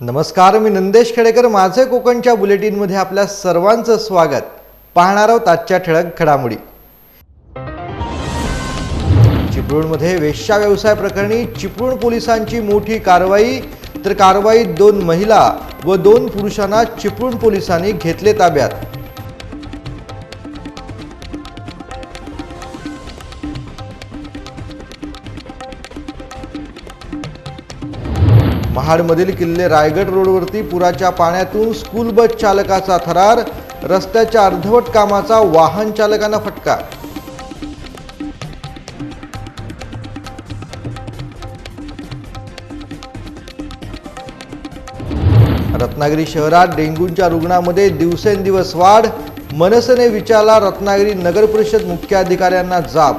नमस्कार मी नंदेश खेडेकर. माझे कोकणच्या बुलेटिनमध्ये आपल्या सर्वांचं स्वागत. पाहणार आहोत आजच्या ठळक घडामोडी. चिपळूणमध्ये वेश्या व्यवसाय प्रकरणी चिपळूण पोलिसांची मोठी कारवाई. तर कारवाईत दोन महिला व दोन पुरुषांना चिपळूण पोलिसांनी घेतले ताब्यात. महाडमधील किल्ले रायगड रोडवरती पुराच्या पाण्यातून स्कूल बस चालकाचा थरार रस्त्याच्या अर्धवट कामाचा वाहन चालकांना फटका. रत्नागिरी शहरात डेंग्यूच्या रुग्णामध्ये दिवसेंदिवस वाढ मनसेने विचारला रत्नागिरी नगर परिषद मुख्याधिकाऱ्यांना जाब.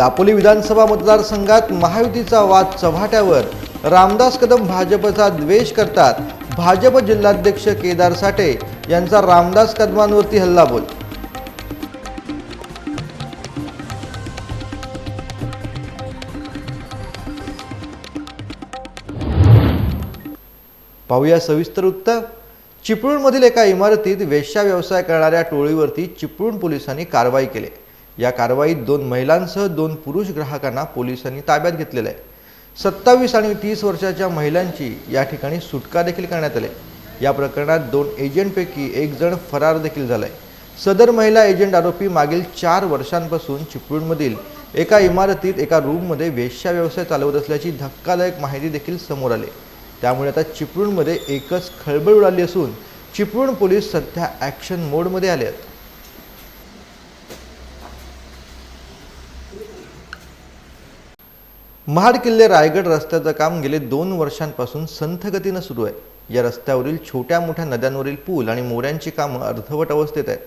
दापोली विधानसभा मतदारसंघात महायुतीचा वाद चव्हाट्यावर. रामदास कदम भाजपचा द्वेष करतात. भाजप जिल्हाध्यक्ष केदार साठे यांचा रामदास कदमांवरती हल्लाबोल. पाहूया सविस्तर उत्तर. चिपळूणमधील एका इमारतीत वेश्या व्यवसाय करणाऱ्या टोळीवरती चिपळूण पोलिसांनी कारवाई केली. या कारवाईत दोन महिलांसह दोन पुरुष ग्राहकांना पोलिसांनी ताब्यात घेतलेलं आहे. सत्तावीस आणि तीस वर्षाच्या महिलांची या ठिकाणी सुटका देखील करण्यात आली या प्रकरणात दोन एजंटपैकी एक जण फरार देखील झालाय. सदर महिला एजंट आरोपी मागील चार वर्षांपासून चिपळूणमधील एका इमारतीत एका रूममध्ये वेश्या व्यवसाय चालवत असल्याची धक्कादायक माहिती देखील समोर आली. त्यामुळे आता चिपळूणमध्ये एकच खळबळ उडाली असून चिपळूण पोलीस सध्या ॲक्शन मोडमध्ये आले आहेत. महाड किल्ले रायगड रस्त्याचं काम गेले दोन वर्षांपासून संथगतीनं सुरू आहे. या रस्त्यावरील छोट्या मोठ्या नद्यांवरील पूल आणि मोऱ्यांची कामं अर्धवट अवस्थेत आहेत.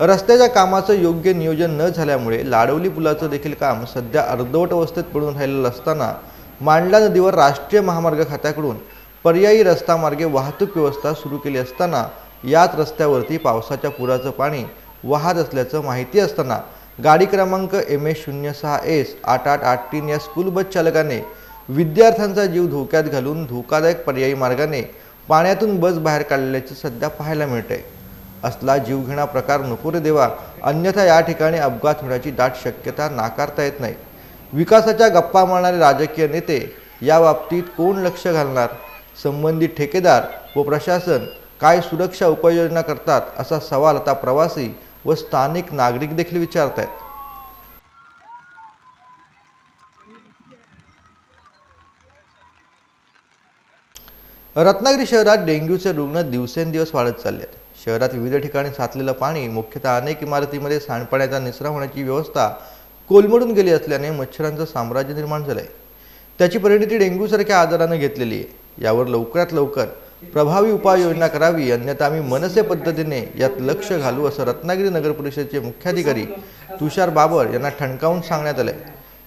रस्त्याच्या कामाचं योग्य नियोजन न झाल्यामुळे लाडवली पुलाचं देखील काम सध्या अर्धवट अवस्थेत पडून राहिलेलं असताना मांडला नदीवर राष्ट्रीय महामार्ग खात्याकडून पर्यायी रस्तामार्गे वाहतूक व्यवस्था सुरू केली असताना याच रस्त्यावरती पावसाच्या पुराचं पाणी वाहत असल्याचं माहिती असताना गाडी क्रमांक एम एस शून्य सहा एस आठ आठ आठ तीन या स्कूल बस चालकाने विद्यार्थ्यांचा जीव धोक्यात घालून धोकादायक पर्यायी मार्गाने पाण्यातून बस बाहेर काढल्याचे सध्या पाहायला मिळते असला जीवघेणा प्रकार नको रे देवा अन्यथा या ठिकाणी अपघात होण्याची दाट शक्यता नाकारता येत नाही. विकासाच्या गप्पा मारणारे राजकीय नेते या बाबतीत कोण लक्ष घालणार? संबंधित ठेकेदार व प्रशासन काय सुरक्षा उपाययोजना करतात असा सवाल आता प्रवासी व स्थानिक नागरिक देखील विचारत आहेत रत्नागिरी शहरात डेंग्यूचे रुग्ण दिवसेंदिवस वाढत चालले आहेत शहरात विविध ठिकाणी साचलेलं पाणी मुख्यतः अनेक इमारतीमध्ये सांडपाण्याचा निचरा होण्याची व्यवस्था कोलमडून गेली असल्याने मच्छरांचं साम्राज्य निर्माण झालं आहे त्याची परिणती डेंग्यूसारख्या आजारानं घेतलेली आहे. यावर लवकरात लवकर प्रभावी उपाययोजना करावी अन्यथा आम्ही मनसे पद्धतीने यात लक्ष घालू असं रत्नागिरी नगर परिषदेचे मुख्याधिकारी तुषार बाबर यांना ठणकावून सांगण्यात आलंय.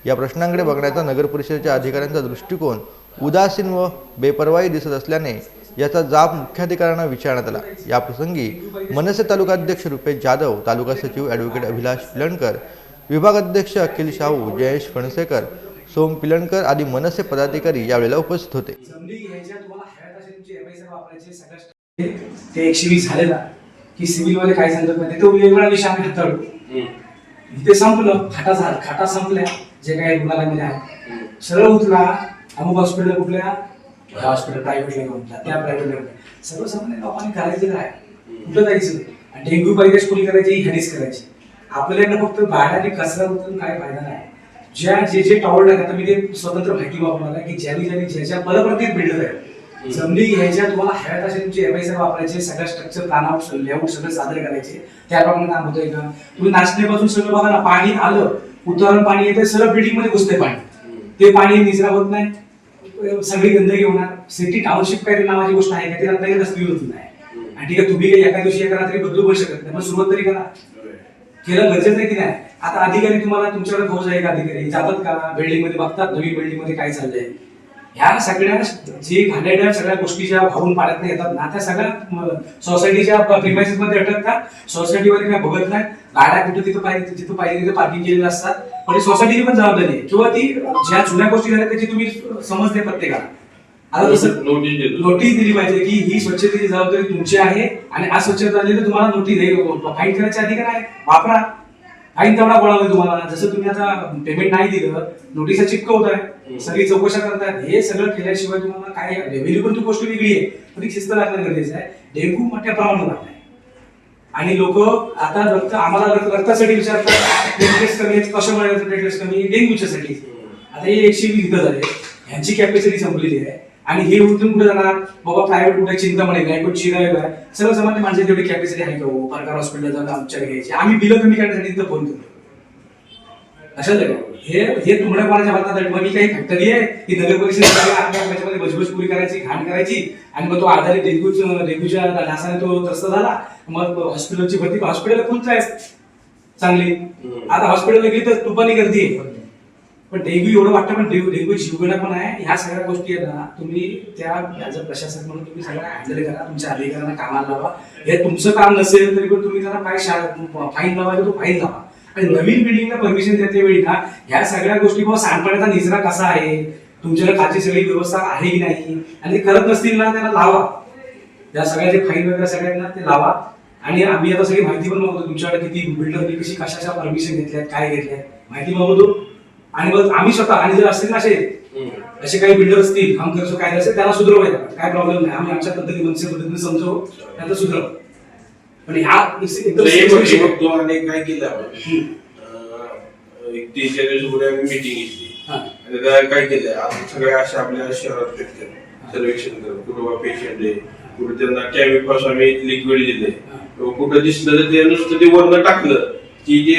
या प्रश्नांकडे बघण्याचा नगर परिषदेच्या अधिकाऱ्यांचा दृष्टिकोन उदासीन व बेपर्वाई दिसत असल्याने याचा जाब मुख्याधिकाऱ्यांना विचारण्यात आला. याप्रसंगी मनसे तालुकाध्यक्ष रुपेश जाधव तालुका सचिव ॲडव्होकेट अभिलाष पिलणकर विभागाध्यक्ष अखिल शाहू जयेश फणसेकर सोम पिलणकर आदी मनसे पदाधिकारी यावेळेला उपस्थित होते जमिनी घ्यायच्या तुम्हाला हव्या तशा तुमचे सगळ्या ते एकशे वीस झाले ना की सिव्हिलमध्ये काय सांगतात माहिती तो वेगवेगळा विषय आम्ही हाताळू इथे संपलं खाटा झाला खाटा संपल्या जे काही रुग्णालयामध्ये आहे. सरळ उतरा अमुक हॉस्पिटल कुठल्या? हॉस्पिटल प्रायव्हेटला घेऊन जा, त्या प्रायव्हेटला घेऊन जा. सर्वसामान्य लोकांनी करायचं काय? कुठं जायचं? आणि डेंग्यू पाहिजे स्कूल करायची? ही हडीच करायची. आपल्याला फक्त भाड्याने कचरा उतरून काय फायदा नाही. ज्या जे जे टॉवर आता मी ते स्वतंत्र माहिती वापरणार की ज्यांनी ज्यांनी ज्याच्या परप्रत्येक बिल्डर आहे. जमिनी घ्यायच्या तुम्हाला हव्या तशा तुमचे एम आय वापरायचे सगळं स्ट्रक्चर प्लॅनआउट लेआउट सगळं सादर करायचे. त्याप्रमाणे काम होतंय का तुम्ही नाचण्यापासून सगळं बघा ना पाणी आलं उतरण पाणी येतं सरळ बिल्डिंगमध्ये घुसते पाणी. ते पाणी निचरा होत नाही. सगळी गंदगी होणार. सिटी टाउनशिप काही नावाची गोष्ट आहे का? ती रत्नागिरी रस्ती होत नाही. आणि ठीक आहे तुम्ही काही एका दिवशी एका रात्री बदलू पण शकत नाही. मग सुरुवात तरी करा. केलं गरजेचं आहे की नाही? आता अधिकारी तुम्हाला तुमच्याकडे फौज आहे का अधिकारी जातात का बिल्डिंगमध्ये बघतात नवीन बिल्डिंगमध्ये काय चाललंय. ह्या सगळ्या जे घाणेरड्या सगळ्या गोष्टी ज्या वाहून पाण्यात येतात ना त्या सगळ्या सोसायटीच्या प्रिमायसेस मध्ये अटकतात सोसायटीमध्ये काय बघत नाही? गाड्या कुठे तिथं पाहिजे तिथं पाहिजे तिथं पार्किंग केलेलं असतात. पण ही सोसायटीची पण जबाबदारी आहे. किंवा ती ज्या जुन्या गोष्टी झाल्या त्याची तुम्ही समजते प्रत्येकाला. आता जसं नोटीस दिली. पाहिजे की ही स्वच्छतेची जबाबदारी तुमची आहे आणि आज स्वच्छता झाली तर तुम्हाला नोटीस फाईन करायचे अधिकार आहे. वापरा. फाईन तेवढा होईल तुम्हाला. जसं तुम्ही आता पेमेंट नाही दिलं नोटिसा आहे सगळी चौकशा करतात हे सगळं केल्याशिवाय तुम्हाला काय रेव्हेन्यू पण ती गोष्ट वेगळी आहे. पण ती शिस्त लागणं गरजेचं आहे. डेंग्यू मोठ्या प्रमाणात वाढलाय आणि लोक आता रक्त आम्हाला रक्त- रक्तासाठी विचारतात. प्लेटलेट्स कमी आहेत कशामुळे प्लेटलेट्स कमी डेंग्यूच्या साठी आता हे एकशे वीस झाले ह्यांची कॅपॅसिटी संपलेली आहे. आणि हे उठून कुठे जाणार? बाबा प्रायव्हेट कुठे? चिंतामणी काय? कुठे चिराय काय? सर्व सामान्य माणसाची तेवढी कॅपॅसिटी आहे का सरकार हॉस्पिटल जाऊन आमच्या घ्यायची. आम्ही बिलं कमी करण्यासाठी तिथं फोन करतो. का? हे हे तुमड्या पाण्याच्या हातात. मग मी काही फॅक्टरी आहे? की नगर परिषदेमध्ये त्याच्यामध्ये भजबज पुरी करायची घाण करायची? आणि मग तो आजारी डेंग्यू डेंग्यूच्या डासाने तो त्रस्त झाला. मग हॉस्पिटलची भरती हॉस्पिटल कोणच आहे? चांगली. आता हॉस्पिटलला गेली तर तुपानी गर्दी आहे. पण डेंग्यू एवढं वाटतं पण डेंग्यू डेंग्यू जीवघेणा पण आहे. ह्या सगळ्या गोष्टी आहेत ना तुम्ही त्या ॲज अ प्रशासक म्हणून तुम्ही सगळ्या हँडल करा तुमच्या अधिकाऱ्यांना कामाला लावा. हे तुमचं काम नसेल तरी पण तुम्ही त्यांना काय फाईन लावायचा तो फाईन लावा. आणि नवीन बिल्डिंगला परमिशन देते वेळी ना ह्या सगळ्या गोष्टी बाबा सांडपाण्याचा निचरा कसा आहे? तुमच्याकडे खाची सगळी व्यवस्था आहे की नाही? आणि ते करत नसतील ना त्यांना लावा. या सगळ्याचे फाईन वगैरे सगळ्यांना ते लावा. आणि आम्ही आता सगळी माहिती पण मागवतो तुमच्याकडे किती बिल्डर कशी कशाच्या परमिशन घेतल्यात काय घेतल्यात. माहिती मागवतो. आणि मग आम्ही स्वतः आणि जर असतील ना असे असे काही बिल्डर असतील हम करतो काय असेल त्याला सुधरवायचं काय प्रॉब्लेम नाही. आम्ही आमच्या पद्धतीने मनसे पद्धतीने समजवू त्यांना सुधरव. पण ह्या काय केलं आपण? एक तीन चार दिवसापूर्वी आम्ही मिटिंग घेतली. आणि त्याला काय केलं? आपण सगळ्या अशा आपल्या शहरात भेटले. सर्वेक्षण करून. कुठं पेशंट आहे कुठे त्यांना कॅमिकॉस आम्ही लिक्विड दिले कुठं दिसलं तर ते नुसतं ते वरनं टाकलं. की जे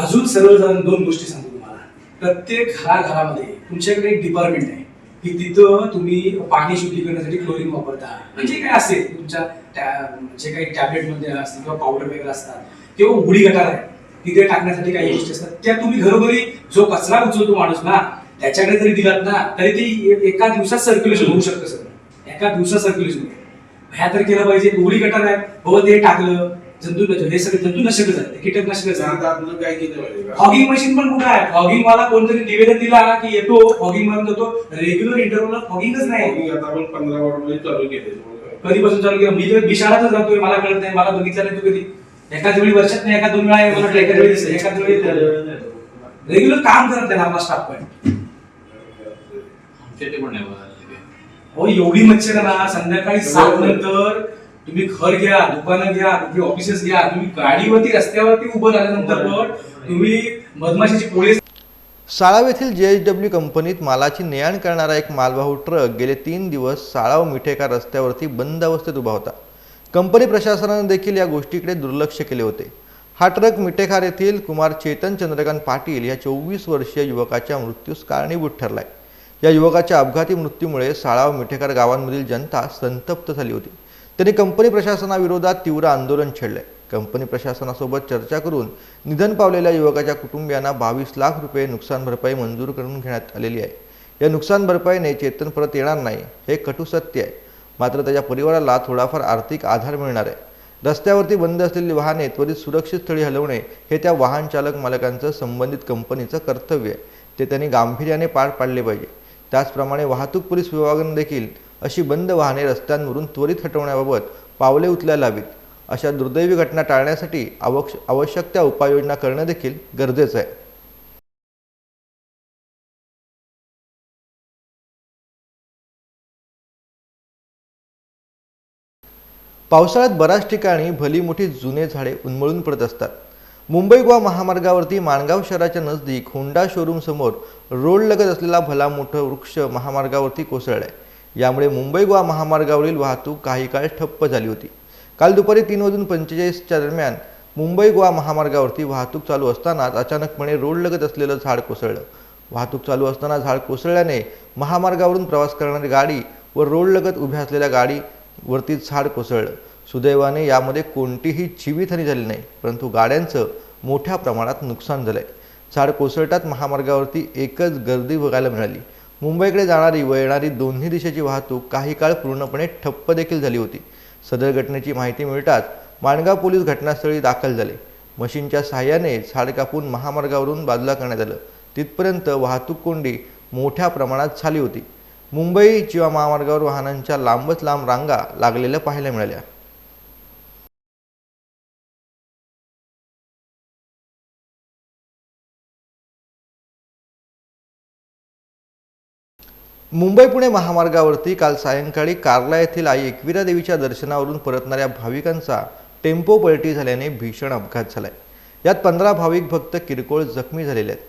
अजून सरळ जण दोन गोष्टी सांगतो प्रत्येक हा घरामध्ये तुमच्याकडे एक डिपार्टमेंट आहे. की तिथं तुम्ही पाणी शुद्धी करण्यासाठी क्लोरीन वापरता. म्हणजे काय असेल तुमच्या जे काही टॅबलेटमध्ये असतात असतील किंवा पावडर वगैरे असतात किंवा उघडी गटार आहे तिथे टाकण्यासाठी काही गोष्टी असतात. त्या तुम्ही घरोघरी जो कचरा उचलतो माणूस ना त्याच्याकडे जरी दिलात ना तरी ती एका दिवसात सर्क्युलेशन होऊ शकतं सर एका दिवसात सर्क्युलेशन ह्या तर केलं पाहिजे उघडी गटार आहे. हो ते टाकलं जंतू हे सगळे जंतुनाशक झाले कीटकनाशक झाले. आता आपलं काय केलं माहिती का? फॉगिंग मशीन पण कुठं आहे? फॉगिंग वाला कोणतरी निवेदन दिला की येतो फॉगिंग मारून जातो. रेग्युलर इंटरव्हलला फॉगिंगच नाही. Fogging आता आपण पंधरा वॉर्डमध्ये चालू केले कधीपासून चालू केलं? मी तर बिशाळाच जातोय मला कळत नाही मला बघितलं नाही तू कधी. एकाच वेळी वर्षात नाही एका दोन वेळा मला वाटलं एकाच वेळी दिसलं एकाच वेळी रेग्युलर काम करत नाही आपला स्टाफ पण. आमच्या इथे पण नाही बघा तिथे. हो एवढी मच्छर ना संध्याकाळी सात नंतर तुम्ही घर घ्या दुकानं घ्या कुठे ऑफिसेस घ्या तुम्ही गाडीवरती रस्त्यावरती उभं झाल्यानंतर पण तुम्ही मधमाशीची पोळी साळाव येथील जे एच डब्ल्यू कंपनीत मालाची ने आण करणारा एक मालवाहू ट्रक गेले तीन दिवस साळाव मिठेका रस्त्यावरती बंद अवस्थेत उभा होता. कंपनी प्रशासनानं देखील या गोष्टीकडे दुर्लक्ष केले होते. हा ट्रक मिठेखार येथील कुमार चेतन चंद्रकांत पाटील या चोवीस वर्षीय युवकाच्या मृत्यूस कारणीभूत ठरलाय. या युवकाच्या अपघाती मृत्यूमुळे साळाव मिठेकर गावांमधील जनता संतप्त झाली होती. त्यांनी कंपनी प्रशासनाविरोधात तीव्र आंदोलन छेडले कंपनी प्रशासनासोबत चर्चा करून निधन पावलेल्या युवकाच्या कुटुंबियांना बावीस लाख रुपये नुकसान भरपाई मंजूर करून घेण्यात आलेली आहे. या नुकसान भरपाईने चेतन परत येणार नाही हे कटू सत्य आहे. मात्र त्याच्या परिवाराला थोडाफार आर्थिक आधार मिळणार आहे. रस्त्यावरती बंद असलेली वाहने त्वरित सुरक्षित स्थळी हलवणे हे त्या वाहन चालक मालकांचं संबंधित कंपनीचं कर्तव्य आहे. ते त्यांनी गांभीर्याने पार पाडले पाहिजे. त्याचप्रमाणे वाहतूक पोलीस विभागाने देखील अशी बंद वाहने रस्त्यांवरून त्वरित हटवण्याबाबत पावले उचलायला हवीत अशा दुर्दैवी घटना टाळण्यासाठी आवश्य आवश्यक त्या उपाययोजना करणं देखील गरजेचं आहे. पावसाळ्यात बऱ्याच ठिकाणी भली मोठी जुने झाडे उन्मळून पडत असतात. मुंबई गोवा महामार्गावरती माणगाव शहराच्या नजदीक होंडा शोरूम समोर रोड लगत असलेला भला मोठं वृक्ष महामार्गावरती कोसळलाय. यामुळे मुंबई गोवा महामार्गावरील वाहतूक काही काळ ठप्प झाली होती. काल दुपारी तीन वाजून पंचेचाळीसच्या दरम्यान मुंबई गोवा महामार्गावरती वाहतूक चालू असतानाच अचानकपणे रोड लगत असलेलं झाड कोसळलं. वाहतूक चालू असताना झाड कोसळल्याने महामार्गावरून प्रवास करणारी गाडी व रोड लगत उभ्या असलेल्या गाडी वरती झाड कोसळलं. सुदैवाने यामध्ये कोणतीही जीवितहानी झाली नाही परंतु गाड्यांचं मोठ्या प्रमाणात नुकसान झालंय. झाड कोसळताच महामार्गावरती एकच गर्दी बघायला मिळाली. मुंबईकडे जाणारी व येणारी दोन्ही दिशेची वाहतूक काही काळ पूर्णपणे ठप्प देखील झाली होती. सदर घटनेची माहिती मिळताच माणगाव पोलीस घटनास्थळी दाखल झाले. मशीनच्या सहाय्याने झाड कापून महामार्गावरून बाजूला करण्यात आलं. तिथपर्यंत वाहतूक कोंडी मोठ्या प्रमाणात झाली होती. मुंबई किंवा महामार्गावर वाहनांच्या लांबच लांब रांगा लागलेल्या पाहायला मिळाल्या. मुंबई पुणे महामार्गावरती काल सायंकाळी कार्ला येथील आई एकविरा देवीच्या दर्शनावरून परतणाऱ्या भाविकांचा टेम्पो पलटी झाल्याने भीषण अपघात झालाय. यात पंधरा भाविक भक्त किरकोळ जखमी झालेले आहेत.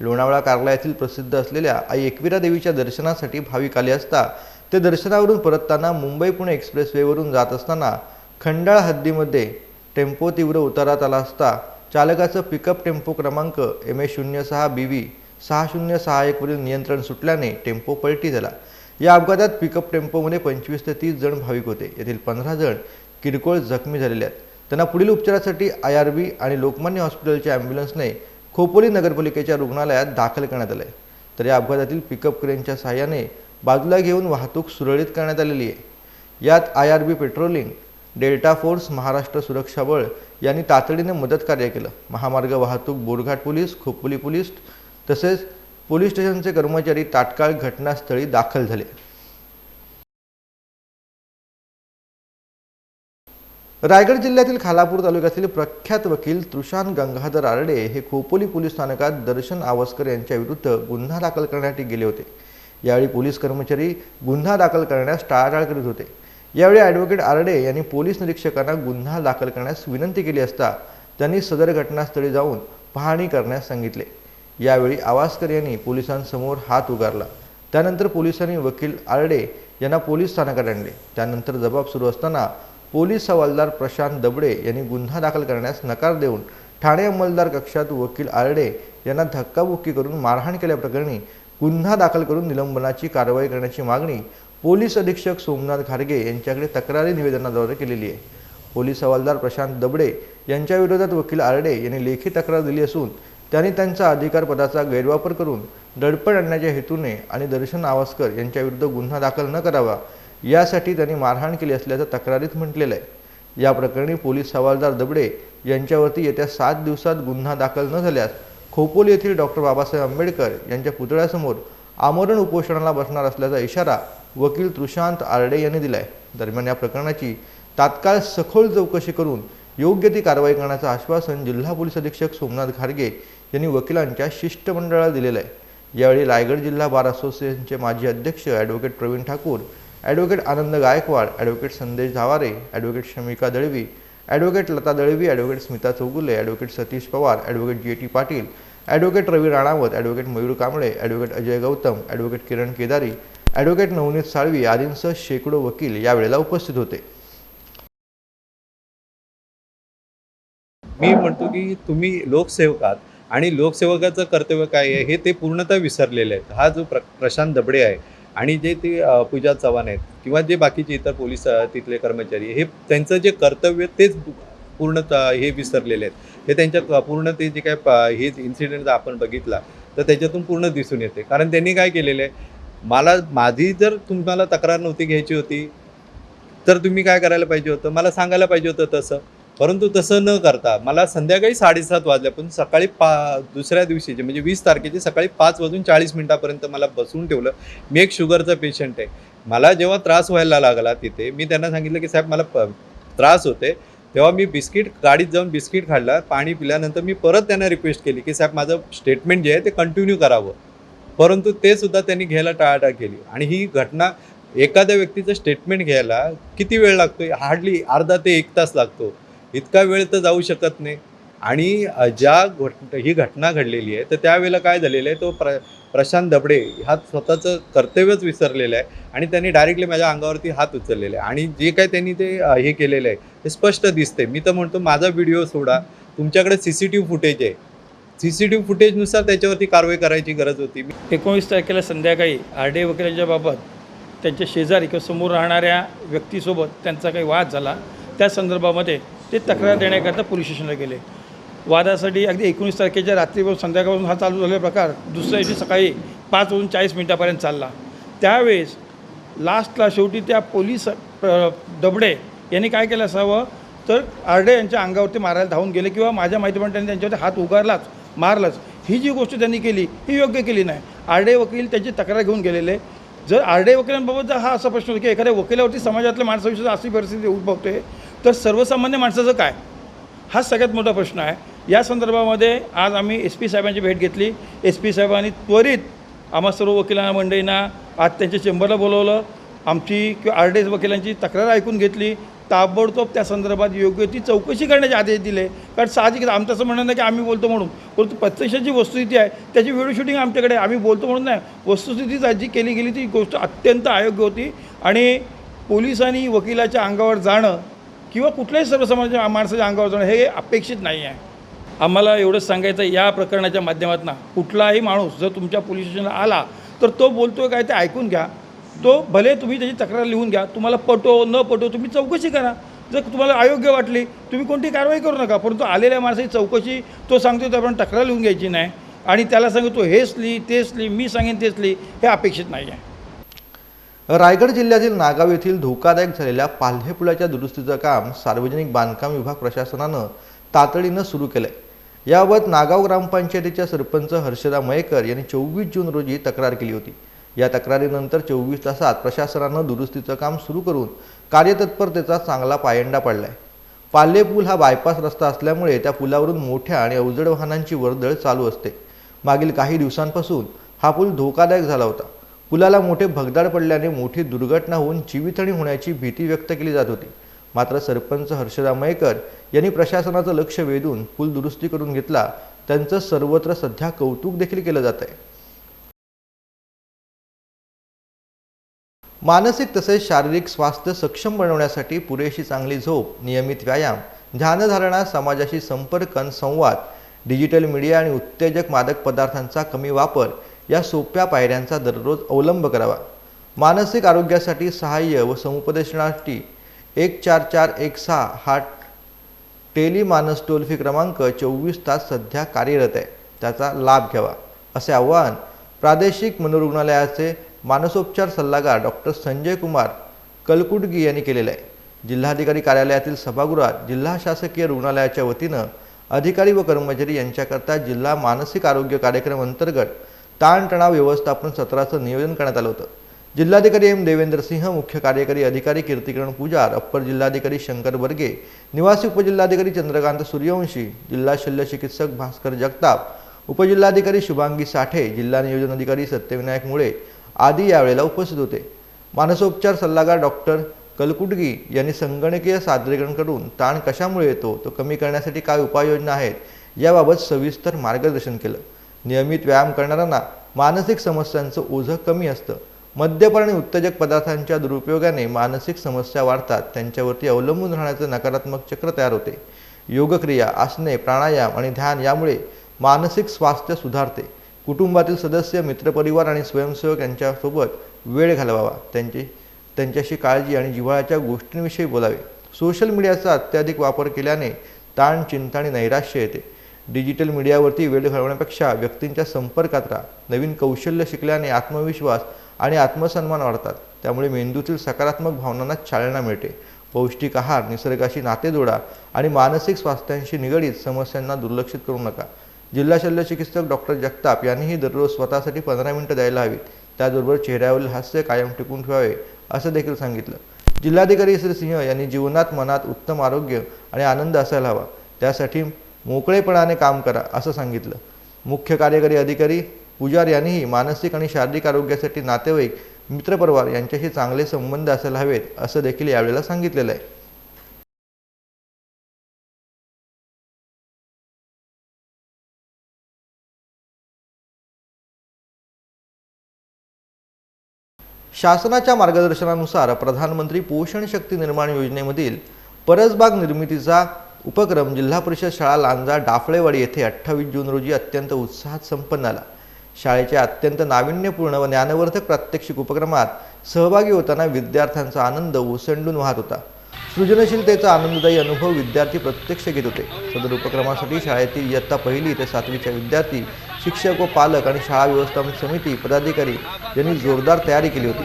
लोणावळा कार्ला येथील प्रसिद्ध असलेल्या आई एकविरा देवीच्या दर्शनासाठी भाविक आले असता ते दर्शनावरून परतताना मुंबई पुणे एक्सप्रेसवेवरून जात असताना खंडाळ हद्दीमध्ये टेम्पो तीव्र उतारात आला असता चालकाचं पिकअप टेम्पो क्रमांक एम ए शून्य सहा बी व्ही सहा शून्य सहा एकवरील नियंत्रण सुटल्याने टेम्पो पलटी झाला. या अपघातात पिकअप टेम्पोमध्ये पंचवीस ते तीस जण भाविक होते. येथील पंधरा जण किरकोळ जखमी झालेले आहेत. त्यांना पुढील उपचारासाठी आय आर बी आणि लोकमान्य हॉस्पिटलच्या ॲम्ब्युलन्सने खोपोली नगरपालिकेच्या रुग्णालयात दाखल करण्यात आलं. आहे तर या अपघातातील पिकअप क्रेनच्या सहाय्याने बाजूला घेऊन वाहतूक सुरळीत करण्यात आलेली आहे. यात I R B patrolling delta force Maharashtra सुरक्षा बळ यांनी तातडीने मदत कार्य केलं. महामार्ग वाहतूक बोरघाट पोलीस खोपोली पोलीस तसेच पोलीस स्टेशनचे कर्मचारी तात्काळ घटनास्थळी दाखल झाले. रायगड जिल्ह्यातील खालापूर तालुक्यातील प्रख्यात वकील तृषान गंगाधर आरडे हे खोपोली पोलीस स्थानकात दर्शन आवस्कर यांच्या विरुद्ध गुन्हा दाखल करण्यासाठी गेले होते. यावेळी पोलीस कर्मचारी गुन्हा दाखल करण्यास टाळाटाळ करीत होते. यावेळी ॲडव्होकेट आरडे यांनी पोलीस निरीक्षकांना गुन्हा दाखल करण्यास विनंती केली असता त्यांनी सदर घटनास्थळी जाऊन पाहणी करण्यास सांगितले. यावेळी आवासकर यांनी पोलिसांसमोर हात उगारला. त्यानंतर पोलिसांनी वकील आरडे यांना पोलीस स्थानकात आणले. त्यानंतर जबाब सुरू असताना पोलीस हवालदार प्रशांत दबडे यांनी गुन्हा दाखल करण्यास नकार देऊन ठाणे अंमलदार कक्षात वकील आरडे यांना धक्काबुक्की करून मारहाण केल्याप्रकरणी गुन्हा दाखल करून निलंबनाची कारवाई करण्याची मागणी पोलीस अधीक्षक सोमनाथ खारगे यांच्याकडे तक्रारी निवेदनाद्वारे केलेली आहे. पोलीस हवालदार प्रशांत दबडे यांच्याविरोधात वकील आरडे यांनी लेखी तक्रार दिली असून त्यांनी त्यांचा अधिकार पदाचा गैरवापर करून दडपण आणण्याच्या हेतूने आणि दर्शन आवासकर यांच्याविरुद्ध गुन्हा दाखल न करावा यासाठी त्यांनी मारहाण केली असल्याचं तक्रारीत म्हटलेलं आहे. या प्रकरणी पोलीस हवालदार दबडे यांच्यावरती येत्या सात दिवसात गुन्हा दाखल न झाल्यास खोपोली येथील डॉक्टर बाबासाहेब आंबेडकर यांच्या पुतळ्यासमोर आमरण उपोषणाला बसणार असल्याचा इशारा वकील तृषांत आरडे यांनी दिलाय. दरम्यान या प्रकरणाची तात्काळ सखोल चौकशी करून योग्य ती कारवाई करण्याचं आश्वासन जिल्हा पोलीस अधीक्षक सोमनाथ घारगे यांनी वकिलांच्या शिष्टमंडळाला दिलेलं आहे. यावेळी रायगड जिल्हा बार असोसिएशनचे माजी अध्यक्ष advocate Praveen Thakur advocate Anand Gaikwad advocate Sandesh Dhaware advocate Shamika Dalvi advocate Lata Dalvi advocate Smita Chougule advocate Satish Pawar advocate J T Patil advocate Ravi Ranawat advocate Mayur Kamble advocate Ajay Gautam advocate Kiran Kedari advocate Navneet Salvi आदींसह शेकडो वकील यावेळेला उपस्थित होते. मी म्हणतो की तुम्ही लोकसेवक आहात आणि लोकसेवकाचं कर्तव्य काय आहे हे ते पूर्णतः विसरलेले आहेत. हा जो प्र प्रशांत दबडे आहे आणि जे ते पूजा चव्हाण आहेत किंवा जे बाकीचे इतर पोलीस तिथले कर्मचारी हे त्यांचं जे कर्तव्य तेच पूर्णतः हे विसरलेले आहेत. हे त्यांच्या क- पूर्ण ते जे काय प- हे इन्सिडेंट आपण बघितला तर त्याच्यातून पूर्ण दिसून येते. कारण त्यांनी काय केलेलं आहे मला माझी जर तुम्हाला तक्रार नव्हती घ्यायची होती तर तुम्ही काय करायला पाहिजे होतं? मला सांगायला पाहिजे होतं तसं. परंतु तसं न करता मला संध्याकाळी साडेसात वाजल्यापासून सकाळी पा दुसऱ्या दिवशीचे म्हणजे वीस तारखेचे सकाळी पाच वाजून चाळीस मिनिटापर्यंत मला बसवून ठेवलं. मी एक शुगरचा पेशंट आहे. मला जेव्हा त्रास व्हायला लागला तिथे मी त्यांना सांगितलं की साहेब मला प त्रास होते तेव्हा मी बिस्किट गाडीत जाऊन बिस्किट खाल्ला पाणी पिल्यानंतर मी परत त्यांना रिक्वेस्ट केली की साहेब माझं स्टेटमेंट जे आहे ते कंटिन्यू करावं. परंतु ते सुद्धा त्यांनी घ्यायला टाळाटाळ केली. आणि ही घटना एखाद्या व्यक्तीचं स्टेटमेंट घ्यायला किती वेळ लागतो हार्डली अर्धा ते एक तास लागतो. इतका वेळ तर जाऊ शकत नाही. आणि ज्या घट ही घटना घडलेली आहे तर त्यावेळेला काय झालेलं आहे तो प्र प्रशांत दबडे हा स्वतःचं कर्तव्यच विसरलेलं आहे आणि त्यांनी डायरेक्टली माझ्या अंगावरती हात उचललेले आहे. आणि जे काय त्यांनी ते हे केलेलं आहे ते स्पष्ट दिसते मी तर म्हणतो माझा व्हिडिओ सोडा. तुमच्याकडे C C T V footage आहे. सी सी टी व्ही फुटेजनुसार त्याच्यावरती कारवाई करायची गरज होती. मी एकोणीस तारखेला संध्याकाळी आरडे डी वकिलांच्या बाबत त्यांच्या शेजारी किंवा समोर राहणाऱ्या व्यक्तीसोबत त्यांचा काही वाद झाला. त्या संदर्भामध्ये ते तक्रार देण्याकरता पोलीस स्टेशनला गेले. वादासाठी अगदी एकोणीस तारखेच्या रात्रीपासून संध्याकाळपासून हा चालू झालेला प्रकार दुसऱ्या दिवशी सकाळी पाच वाजून चाळीस मिनटापर्यंत चालला. त्यावेळेस लास्टला शेवटी त्या पोलीस दबडे यांनी काय केलं असावं? तर आरडे यांच्या अंगावरती मारायला धावून गेले किंवा माझ्या माहितीप्रमाणे त्यांनी त्यांच्यावरती हात उगारलाच मारलाच. ही जी गोष्ट त्यांनी केली ही योग्य केली नाही. आरडे वकील त्याची तक्रार घेऊन गेलेले. जर आरडे वकिलांबाबत जर हा असा प्रश्न होता की एखाद्या वकिलावरती समाजातल्या माणसाविषयी अशी परिस्थिती उद्भवते तर सर्वसामान्य माणसाचं काय? हा सगळ्यात मोठा प्रश्न आहे. या संदर्भामध्ये आज आम्ही एस पी साहेबांची भेट घेतली. एस पी साहेबांनी त्वरित आम्हा सर्व वकिलांना मंडळींना आज त्यांच्या चेंबरला बोलवलं. आमची किंवा आर डी एस वकिलांची तक्रार ऐकून घेतली. ताबडतोब त्या संदर्भात योग्य ती चौकशी करण्याचे आदेश दिले. कारण साहजिकच आमचं असं म्हणणं नाही की आम्ही बोलतो म्हणून. परंतु प्रत्यक्षात जी वस्तुस्थिती आहे त्याची व्हिडिओ शूटिंग आमच्याकडे आम्ही बोलतो म्हणून नाही. वस्तुस्थितीच जी केली गेली ती गोष्ट अत्यंत अयोग्य होती. आणि पोलिसांनी वकिलाच्या अंगावर जाणं किंवा कुठल्याही सर्वसामान्य माणसाच्या अंगावर जाणं हे अपेक्षित नाही आहे. आम्हाला एवढंच सांगायचं आहे, या प्रकरणाच्या माध्यमातून कुठलाही माणूस जर तुमच्या पोलीस स्टेशनला आला तर तो बोलतोय काय ते ऐकून घ्या. तो भले तुम्ही त्याची तक्रार लिहून घ्या तुम्हाला पटो न पटो तुम्ही चौकशी करा. जर तुम्हाला अयोग्य वाटली तुम्ही कोणती कारवाई करू नका परंतु आलेल्या माणसाची चौकशी तो सांगतो त्याप्रमाणे तक्रार लिहून घ्यायची नाही. आणि त्याला सांगतो हेच लिही तेच लिही मी सांगेन तेच लिही हे अपेक्षित नाही आहे. रायगड जिल्ह्यातील नागाव येथील धोकादायक झालेल्या पाल्हे पुलाच्या दुरुस्तीचं काम सार्वजनिक बांधकाम विभाग प्रशासनानं तातडीनं सुरू केलंय. याबाबत नागाव ग्रामपंचायतीच्या सरपंच हर्षदा मयेकर यांनी चोवीस जून रोजी तक्रार केली होती. या तक्रारीनंतर चोवीस तासात प्रशासनानं दुरुस्तीचं काम सुरू करून कार्यतत्परतेचा चांगला पायंडा पडलाय. पाल्हे पूल हा बायपास रस्ता असल्यामुळे त्या पुलावरून मोठ्या आणि अवजड वाहनांची वर्दळ चालू असते. मागील काही दिवसांपासून हा पूल धोकादायक झाला होता. पुलाला मोठे भगदाड पडल्याने मोठी दुर्घटना होऊन जीवितहानी होण्याची भीती व्यक्त केली जात होती. मात्र सरपंच हर्षदा मयेकर यांनी प्रशासनाचं लक्ष वेधून पूल दुरुस्ती करून घेतला. त्यांचं सर्वत्र सध्या कौतुक देखील केलं जात आहे मानसिक तसेच शारीरिक स्वास्थ्य सक्षम बनवण्यासाठी पुरेशी चांगली झोप नियमित व्यायाम ध्यानधारणा समाजाशी संपर्क संवाद डिजिटल मीडिया आणि उत्तेजक मादक पदार्थांचा कमी वापर या सोप्या पायऱ्यांचा दररोज अवलंब करावा. मानसिक आरोग्यासाठी सहाय्य व समुपदेशनासाठी एक चार चार एक सहा हा टेलिमानस टोल फ्री क्रमांक चोवीस तास सध्या कार्यरत आहे. त्याचा लाभ घ्यावा. असे आवाहन प्रादेशिक मनोरुग्णालयाचे मानसोपचार सल्लागार डॉक्टर संजय कुमार कलकुटगी यांनी केलेलं आहे. जिल्हाधिकारी कार्यालयातील सभागृहात जिल्हा शासकीय रुग्णालयाच्या वतीनं अधिकारी व कर्मचारी यांच्याकरता जिल्हा मानसिक आरोग्य कार्यक्रम अंतर्गत ताणतणाव व्यवस्थापन सत्राचं नियोजन करण्यात आलं होतं. जिल्हाधिकारी एम देवेंद्र सिंह मुख्य कार्यकारी अधिकारी कीर्तिकरण पुजार अप्पर जिल्हाधिकारी शंकर बर्गे निवासी उपजिल्हाधिकारी चंद्रकांत सूर्यवंशी जिल्हा शल्य चिकित्सक भास्कर जगताप उपजिल्हाधिकारी शुभांगी साठे जिल्हा नियोजन अधिकारी सत्यविनायक मुळे आदी यावेळेला उपस्थित होते. मानसोपचार सल्लागार डॉक्टर कलकुटगी यांनी संगणकीय सादरीकरण करून ताण कशामुळे येतो तो कमी करण्यासाठी काय उपाययोजना आहेत याबाबत सविस्तर मार्गदर्शन केलं. नियमित व्यायाम करणाऱ्यांना मानसिक समस्यांचं ओझं कमी असतं. मद्यपान आणि उत्तेजक पदार्थांच्या दुरुपयोगाने मानसिक समस्या वाढतात त्यांच्यावरती अवलंबून राहण्याचं नकारात्मक चक्र तयार होते. योगक्रिया आसने प्राणायाम आणि ध्यान यामुळे मानसिक स्वास्थ्य सुधारते. कुटुंबातील सदस्य मित्रपरिवार आणि स्वयंसेवक यांच्यासोबत वेळ घालवावा. त्यांची त्यांच्याशी काळजी आणि जिव्हाळ्याच्या गोष्टींविषयी बोलावे. सोशल मीडियाचा अत्याधिक वापर केल्याने ताण चिंता आणि नैराश्य येते. डिजिटल मीडियावरती वेळ घालवण्यापेक्षा व्यक्तींच्या संपर्कात राहा. नवीन कौशल्य शिकल्याने आत्मविश्वास आणि आत्मसन्मान वाढतात. त्यामुळे मेंदूतील सकारात्मक भावनांना चालना मिळते. पौष्टिक आहार निसर्गाशी नाते जोडा आणि मानसिक स्वास्थ्यांशी निगडीत समस्यांना दुर्लक्षित करू नका. जिल्हा शल्य चिकित्सक डॉक्टर जगताप यांनीही दररोज स्वतःसाठी पंधरा मिनिटं द्यायला हवीत. त्याचबरोबर चेहऱ्यावरील हास्य कायम टिकून ठेवावे असं देखील सांगितलं. जिल्हाधिकारी श्री सिंह यांनी जीवनात मनात उत्तम आरोग्य आणि आनंद असायला हवा. त्यासाठी मोकळेपणाने काम करा असं सांगितलं. मुख्य कार्यकारी अधिकारी पुजार यांनीही मानसिक आणि शारीरिक आरोग्यासाठी नातेवाईक मित्रपरिवार यांच्याशी चांगले संबंध असायला हवेत असं देखील यावेळेला सांगितलेलं आहे. शासनाच्या मार्गदर्शनानुसार प्रधानमंत्री पोषण शक्ती निर्माण योजनेमधील परसबाग निर्मितीचा उपक्रम जिल्हा परिषद शाळा लांजा डाफळेवाडी येथे अठ्ठावीस जून रोजी अत्यंत उत्साहात संपन्न आला शाळेच्या अत्यंत नाविन्यपूर्ण व ज्ञानवर्धक प्रात्यक्षिक उपक्रमात सहभागी होताना विद्यार्थ्यांचा आनंद ओसंडून वाहत होता. सृजनशीलतेचा आनंददायी अनुभव विद्यार्थी प्रत्यक्ष घेत होते. सदर उपक्रमासाठी शाळेतील इयत्ता पहिली ते सातवीच्या विद्यार्थी शिक्षक व पालक आणि शाळा व्यवस्थापन समिती पदाधिकारी यांनी जोरदार तयारी केली होती.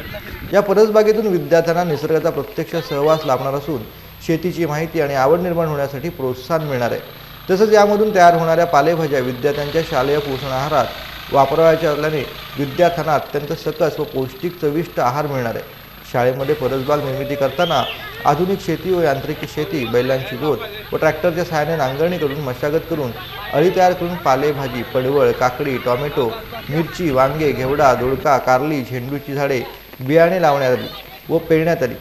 या परसबागेतून विद्यार्थ्यांना निसर्गाचा प्रत्यक्ष सहवास लाभणार असून शेतीची माहिती आणि आवड निर्माण होण्यासाठी प्रोत्साहन मिळणार आहे. तसंच यामधून तयार होणाऱ्या पालेभाज्या विद्यार्थ्यांच्या शालेय पोषण आहारात वापरावयाच्या असल्याने विद्यार्थ्यांना अत्यंत सकस व पौष्टिक चविष्ट आहार मिळणार आहे. शाळेमध्ये परसबाग निर्मिती करताना आधुनिक शेती व यांत्रिकी शेती बैलांची जोत व ट्रॅक्टरच्या सहाय्याने नांगरणी करून मशागत करून अळी तयार करून पालेभाजी पडवळ काकडी टॉमॅटो मिरची वांगे घेवडा दोडका कारली झेंडूची झाडे बियाणे लावण्यात आली व पेरण्यात आली.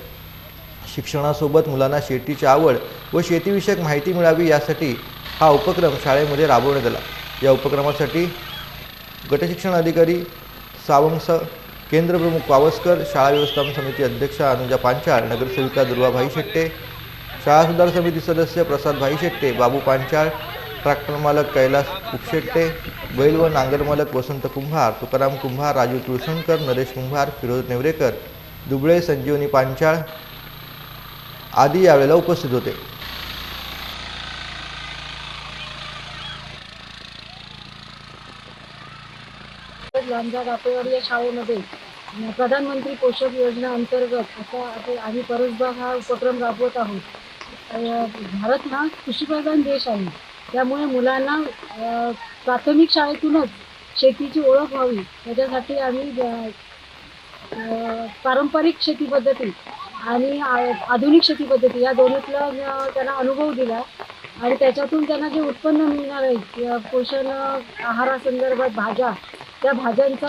शिक्षणासोबत मुलांना शेतीची आवड व शेतीविषयक माहिती मिळावी यासाठी हा उपक्रम शाळेमध्ये राबवण्यात आला. या उपक्रमासाठी गटशिक्षण अधिकारी सावंस केंद्रप्रमुख पावसकर शाळा व्यवस्थापन समिती अध्यक्ष अनुजा पांचाळ नगरसेविका दुर्वाभाई शेट्टे शाळा सुधार समिती सदस्य प्रसाद भाई शेट्टे बाबू पांचाळ ट्रॅक्टर मालक कैलास उपशेट्टे बैल व नांगर मालक वसंत कुंभार तुकाराम कुंभार राजू तुळसणकर नरेश कुंभार फिरोज नेवरेकर दुबळे संजीवनी पांचाळ आदी यावेळेला उपस्थित होते. गांजा गापेवाडी या शाळेमध्ये प्रधानमंत्री पोषक योजना अंतर्गत असा आता आम्ही परसबाग हा उपक्रम राबवत आहोत. भारत हा कृषीप्रधान देश आहे. त्यामुळे मुलांना प्राथमिक शाळेतूनच शेतीची ओळख व्हावी. त्याच्यासाठी आम्ही पारंपरिक शेती पद्धती आणि आ- आधुनिक शेती पद्धती या दोन्हीतला त्यांना अनुभव दिला आणि त्याच्यातून त्यांना जे उत्पन्न मिळणार आहे पोषण आहारासंदर्भात भाज्या त्या भाज्यांचा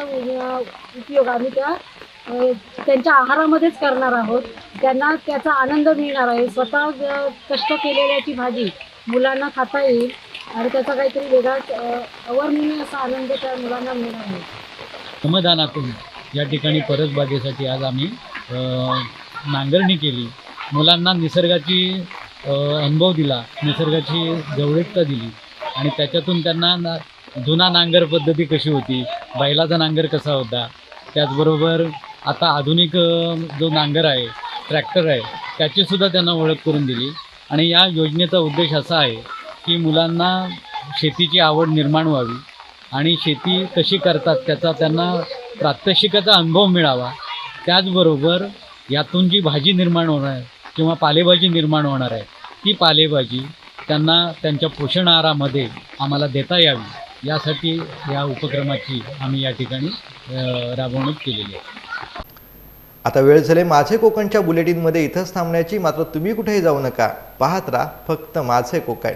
उपयोग आम्ही त्या त्यांच्या आहारामध्येच करणार आहोत. त्यांना त्याचा आनंद मिळणार आहे. स्वतः कष्ट केलेल्याची भाजी मुलांना खाता येईल आणि त्याचा काहीतरी वेगळाच अवर्णनीय असा आनंद त्या मुलांना मिळणार आहे. समाधानातून या ठिकाणी परसबागेसाठी आज आम्ही नांगरणी केली. मुलांना निसर्गाची अनुभव दिला निसर्गाची जवळीकता दिली आणि त्याच्यातून त्यांना जुना नांगर पद्धती कशी होती? बैलाचा नांगर कसा होता? त्याचबरोबर आता आधुनिक जो नांगर आहे ट्रॅक्टर आहे त्याचीसुद्धा त्यांना ओळख करून दिली. आणि या योजनेचा उद्देश असा आहे की मुलांना शेतीची आवड निर्माण व्हावी आणि शेती कशी करतात त्याचा त्यांना प्रात्यक्षिकाचा अनुभव मिळावा. त्याचबरोबर यातून जी भाजी निर्माण होणार आहे किंवा पालेभाजी निर्माण होणार आहे ती पालेभाजी त्यांना त्यांच्या पोषण आहारामध्ये आम्हाला देता यावी. यासाठी या उपक्रमाची आम्ही या ठिकाणी राबवणूक केलेली आहे. आता वेळ झाले माझे कोकणच्या बुलेटिनमध्ये इथंच थांबण्याची. मात्र तुम्ही कुठेही जाऊ नका. पाहत राहा फक्त माझे कोकण.